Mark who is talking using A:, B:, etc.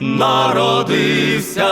A: народився,